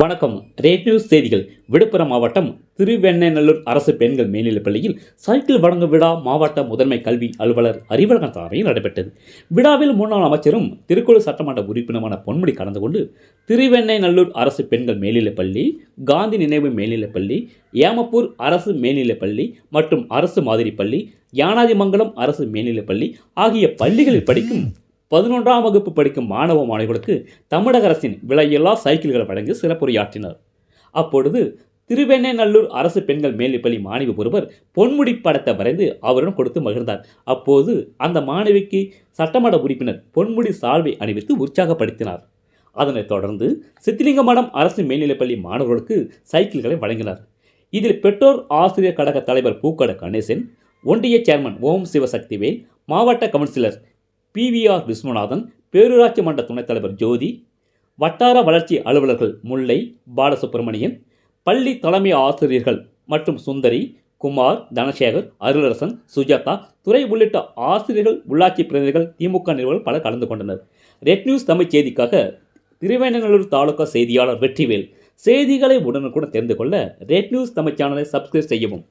வணக்கம். Rate news செய்திகள். விழுப்புரம் மாவட்டம் திருவெண்ணநல்லூர் அரசு பெண்கள் மேல்நிலைப் பள்ளியில் சைக்கிள் வழங்கும் விழா மாவட்ட முதன்மை கல்வி அலுவலர் அறிவழகன் தலைமையில் நடைபெற்றது. விழாவில் முன்னாள் அமைச்சரும் திருக்குழு சட்டமன்ற உறுப்பினருமான பொன்முடி கலந்து கொண்டு திருவெண்ணநல்லூர் அரசு பெண்கள் மேல்நிலைப் பள்ளி காந்தி நினைவு மேல்நிலைப் பள்ளி ஏமப்பூர் அரசு மேல்நிலைப் பள்ளி மற்றும் அரசு மாதிரி பள்ளி யானாதிமங்கலம் அரசு மேல்நிலைப் பள்ளி ஆகிய பள்ளிகளில் படிக்கும் பதினொன்றாம் வகுப்பு படிக்கும் மாணவ மாணவிகளுக்கு தமிழக அரசின் விலையில்லா சைக்கிள்களை வழங்கி சிறப்புரையாற்றினர். அப்பொழுது திருவெண்ணநல்லூர் அரசு பெண்கள் மேல்நிலைப்பள்ளி மாணவி ஒருவர் பொன்முடி படத்தை வரைந்து அவரிடம் கொடுத்து மகிழ்ந்தார். அப்போது அந்த மாணவிக்கு சட்டமன்ற உறுப்பினர் பொன்முடி சால்வை அணிவித்து உற்சாகப்படுத்தினார். அதனைத் தொடர்ந்து சித்திலிங்கமடம் அரசு மேல்நிலைப்பள்ளி மாணவர்களுக்கு சைக்கிள்களை வழங்கினார். இதில் பெற்றோர் ஆசிரியர் கழக தலைவர் பூக்கட கணேசன் ஒன்றிய சேர்மன் ஓம் சிவசக்திவேல் மாவட்ட கவுன்சிலர் பிவிஆர் விஸ்வநாதன் பேரூராட்சி மன்ற துணைத் தலைவர் ஜோதி வட்டார வளர்ச்சி அலுவலர்கள் முல்லை பாலசுப்பிரமணியன் பள்ளி தலைமை ஆசிரியர்கள் மற்றும் சுந்தரி குமார் தனசேகர் அருளரசன் சுஜாதா துறை உள்ளிட்ட ஆசிரியர்கள் உள்ளாட்சி பிரதிநிதிகள் திமுக நிறுவனங்கள் பலர் கலந்து கொண்டனர். ரெட் நியூஸ் தமிழ் செய்திக்காக திருவேணங்களூர் தாலுகா செய்தியாளர் வெற்றிவேல். செய்திகளை உடனுக்குடன் தெரிந்து கொள்ள ரெட் நியூஸ் தமிழ் சேனலை சப்ஸ்கிரைப் செய்யவும்.